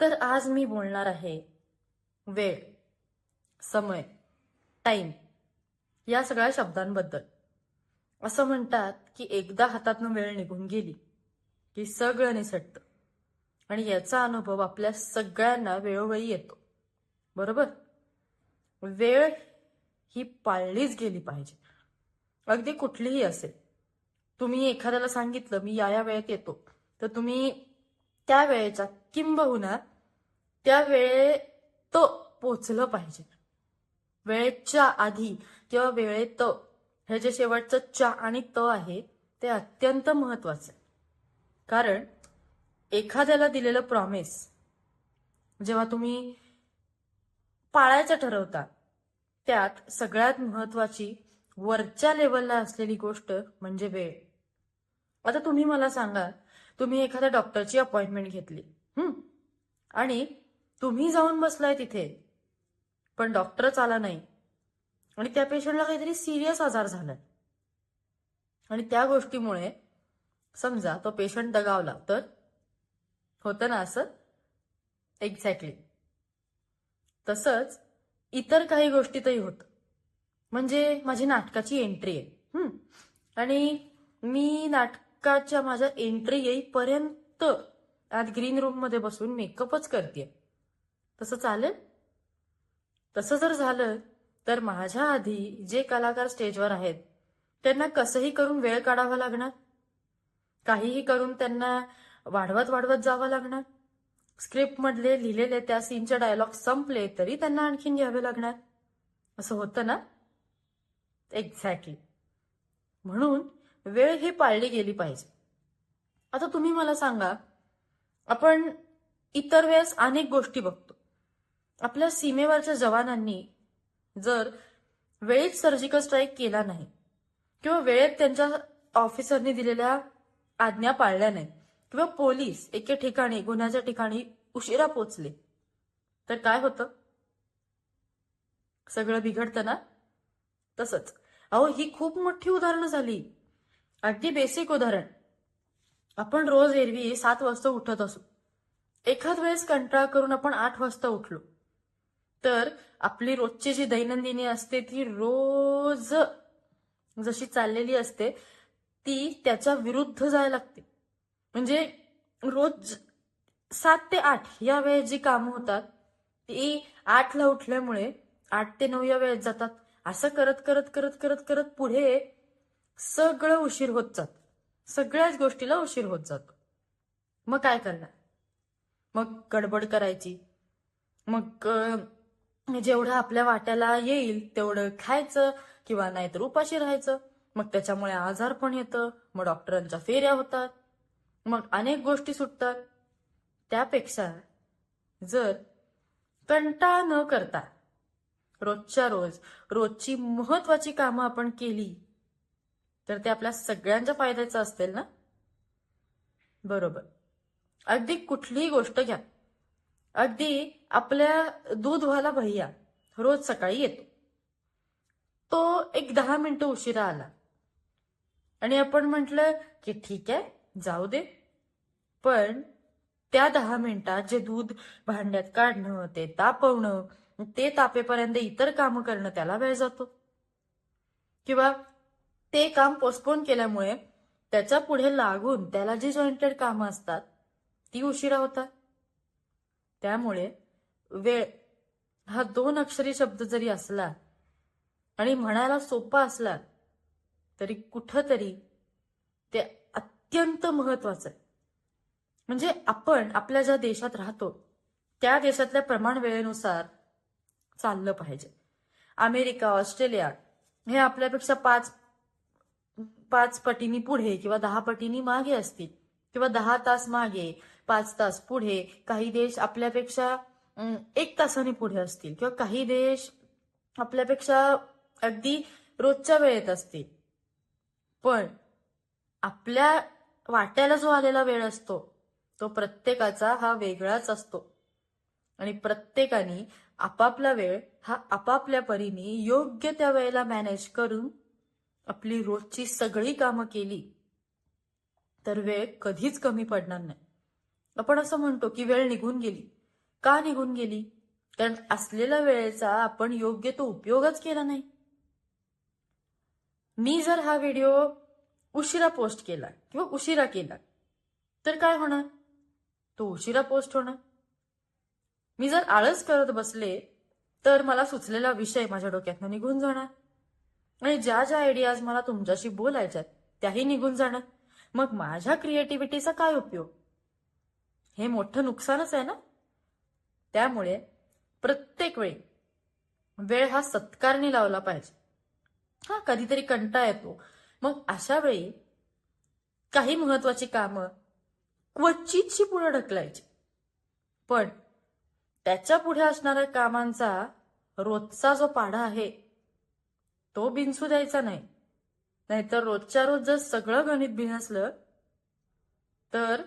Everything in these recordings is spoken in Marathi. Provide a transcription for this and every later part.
तर आज मी बोलणार आहे वेळ समय टाईम या सगळ्या शब्दांबद्दल. असं म्हणतात की एकदा हातातनं वेळ निघून गेली की सगळं निसटतं आणि याचा अनुभव आपल्या सगळ्यांना वेळोवेळी येतो. बरोबर? वेळ ही पाळलीच गेली पाहिजे. अगदी कुठलीही असेल. तुम्ही एखाद्याला सांगितलं मी या या वेळेत येतो. तर तुम्ही त्या वेळेच्या किंबहुना त्या वेळेत तो पोचलं पाहिजे. वेळेच्या आधी किंवा वेळेत हे जे शेवटचं च्या आणि त आहे ते अत्यंत महत्वाचं आहे. कारण एखाद्याला दिलेलं प्रॉमिस जेव्हा तुम्ही पाळायचं ठरवता त्यात सगळ्यात महत्वाची वरच्या लेवलला असलेली गोष्ट म्हणजे वेळ. आता तुम्ही मला सांगा तुम्ही एखाद्या डॉक्टरची अपॉइंटमेंट घेतली आणि तुम्ही जाऊन बसलाय तिथे. पण डॉक्टरच आला नाही. आणि त्या पेशंटला काहीतरी सिरियस आजार झालाय. आणि त्या गोष्टीमुळे समजा तो पेशंट दगावला तर? होतं ना असं? एक्झॅक्टली तसंच इतर काही गोष्टीतही होतं. म्हणजे माझी नाटकाची एंट्री आहे. आणि मी नाटकाच्या माझ्या एंट्री येईपर्यंत आज ग्रीन रूममध्ये बसून मेकअपच करते तसं चालेल? तसं जर झालं तर माझ्या आधी जे कलाकार स्टेजवर आहेत त्यांना कसंही करून वेळ काढावा लागणार? काहीही करून त्यांना वाढवत वाढवत जावं लागणार? स्क्रिप्ट मधले लिहिलेले त्या सीनचे डायलॉग संपले तरी त्यांना आणखीन घ्यावे लागणार? असं होतं ना? एक्झॅक्टली म्हणून वेळ ही पाळली गेली पाहिजे. आता तुम्ही मला सांगा आपण इतर वेळेस अनेक गोष्टी बघतो. आपल्या सीमेवरच्या जवानांनी जर वेळेत सर्जिकल स्ट्राईक केला नाही किंवा वेळेत त्यांच्या ऑफिसरनी दिलेल्या आज्ञा पाळल्या नाही किंवा पोलीस एके ठिकाणी गुन्ह्याच्या ठिकाणी उशिरा पोचले तर काय होतं? सगळं बिघडतं ना? तसंच. अहो ही खूप मोठी उदाहरणं झाली. अगदी बेसिक उदाहरण. आपण रोज एरवी सात वाजता उठत असू. एखाद वेळेस कंटाळा करून आपण आठ वाजता उठलो. तर आपली रोजची जी दैनंदिनी असते ती रोज जशी चाललेली असते ती त्याच्या विरुद्ध जायला लागते. म्हणजे रोज सात ते आठ या वेळेत जी कामं होतात ती आठला उठल्यामुळे आठ ते नऊ या वेळेत जातात. असं करत करत करत करत करत पुढे सगळं उशीर होत जात. सगळ्याच गोष्टीला उशीर होत जातो. मग काय करणार? मग गडबड करायची. मग जेवढं आपल्या वाट्याला येईल तेवढं खायचं किंवा नाहीतर उपाशी राहायचं. मग त्याच्यामुळे आजार पण येतं मग डॉक्टरांच्या फेऱ्या होतात मग अनेक गोष्टी सुटतात. त्यापेक्षा जर कंटाळा न करता रोजच्या रोज रोजची महत्वाची कामं आपण केली तर ते आपल्या सगळ्यांच्या फायद्याचं असतील ना? बरोबर. अगदी कुठलीही गोष्ट घ्या. अगदी आपल्या दूधवाला भैया रोज सकाळी येतो. तो एक दहा मिनिटं उशिरा आला. आणि आपण म्हटलं की ठीक आहे जाऊ दे. पण त्या दहा मिनिटात जे दूध भांड्यात काढणं ते तापवणं ते तापेपर्यंत इतर कामं करणं त्याला वेळ जातो. किंवा ते काम पोस्टपोन केल्यामुळे त्याच्या पुढे लागून त्याला जी जॉईंटेड कामं असतात ती उशिरा होतात. त्यामुळे वेळ हा दोन अक्षरी शब्द जरी असला आणि म्हणायला सोपा असला तरी कुठंतरी ते अत्यंत महत्वाचं आहे. म्हणजे आपण आपल्या ज्या देशात राहतो त्या देशातल्या प्रमाण वेळेनुसार चाललं पाहिजे. अमेरिका ऑस्ट्रेलिया हे आपल्यापेक्षा पाच पाच पटीनी पुढे किंवा दहा पटीनी मागे असतील किंवा दहा तास मागे पाच तास पुढे काही देश आपल्यापेक्षा एक तासाने पुढे असतील किंवा काही देश आपल्यापेक्षा अगदी रोजच्या वेळेत असतील. पण आपल्या वाट्याला जो आलेला वेळ असतो तो प्रत्येकाचा हा वेगळाच असतो. आणि प्रत्येकाने आपापला वेळ हा आपापल्या परीने योग्य त्या वेळेला मॅनेज करून आपली रोजची सगळी कामं केली तर वेळ कधीच कमी पडणार नाही. आपण असं म्हणतो की वेळ निघून गेली. का निघून गेली? कारण असलेल्या वेळेचा आपण योग्य तो उपयोगच केला नाही. मी जर हा व्हिडिओ उशिरा पोस्ट केला किंवा उशिरा केला तर काय होणार? तो उशिरा पोस्ट होणार. मी जर आळस करत बसले तर मला सुचलेला विषय माझ्या डोक्यातनं निघून जाणार. आणि ज्या ज्या आयडियाज मला तुमच्याशी बोलायच्यात त्याही निघून जाणार. मग माझ्या क्रिएटिव्हिटीचा काय उपयोग? हे मोठं नुकसानच आहे ना? त्यामुळे प्रत्येक वेळी वेळ हा सत्कारणी लावला पाहिजे. हा कधीतरी कंटा येतो. मग अशा वेळी काही महत्वाची कामं क्वचितशी पुढे ढकलायची. पण त्याच्या पुढे असणाऱ्या कामांचा रोजचा जो पाढा आहे तो बिनसू द्यायचा नाही. नाहीतर रोजच्या रोज जर सगळं गणित बिनसलं तर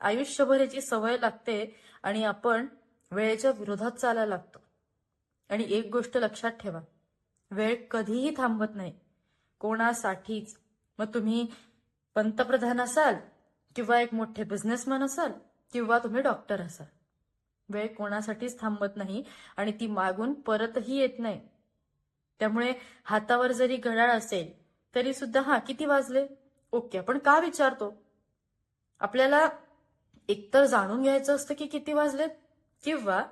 आयुष्यभर याची सवय लागते आणि आपण वेळेच्या विरोधात चालायला लागतो. आणि एक गोष्ट लक्षात ठेवा. वेळ कधीही थांबत नाही. कोणासाठीच. मग तुम्ही पंतप्रधान असाल किंवा एक मोठे बिझनेसमॅन असाल किंवा तुम्ही डॉक्टर असाल. वेळ कोणासाठीच थांबत नाही आणि ती मागून परतही येत नाही. त्यामुळे हातावर जरी घड्याळ असेल तरी सुद्धा हा किती वाजले? ओके आपण का विचारतो? आपल्याला एकतर जाणून घ्यायचं असतं की किती वाजलेत किंवा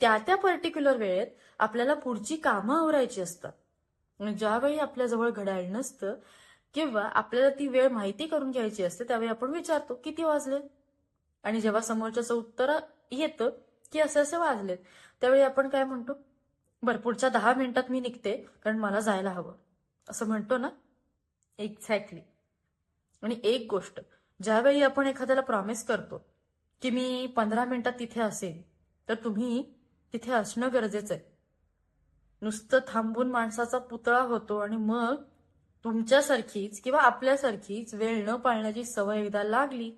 त्या त्या पर्टिक्युलर वेळेत आपल्याला पुढची कामं आवरायची असतात. म्हणजे ज्यावेळी आपल्याजवळ घड्याळ नसतं किंवा आपल्याला ती वेळ माहिती करून घ्यायची असते त्यावेळी आपण विचारतो किती वाजले आणि जेव्हा समोरच्याचं उत्तर येतं की असे असे वाजलेत त्यावेळी आपण काय म्हणतो? बरं पुढच्या दहा मिनिटात मी निघते कारण मला जायला हवं. असं म्हणतो ना? एक्झॅक्टली आणि एक गोष्ट ज्यावेळी आपण एखाद्याला प्रॉमिस करतो की मी पंधरा मिनिटात तिथे असेल तर तुम्ही तिथे असणं गरजेचं आहे. नुसतं थांबून माणसाचा पुतळा होतो आणि मग तुमच्यासारखीच किंवा आपल्यासारखीच वेळ न पाळण्याची सवय एकदा लागली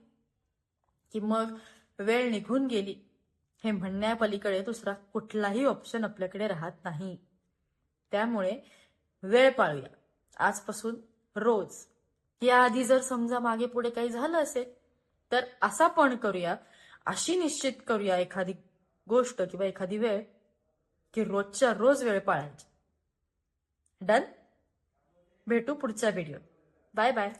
की मग वेळ निघून गेली. हे म्हणण्यापलीकडे दुसरा कुठलाही ऑप्शन आपल्याकडे राहत नाही. त्यामुळे वेळ पाळूया. आजपासून रोज याआधी जर समजा मागे पुढे काही झालं असेल तर असा पण करूया अशी निश्चित करूया एखादी गोष्ट किंवा एखादी वेळ की रोजच्या रोज वेळ पाळायची. डन? भेटू पुढच्या व्हिडिओ बाय बाय.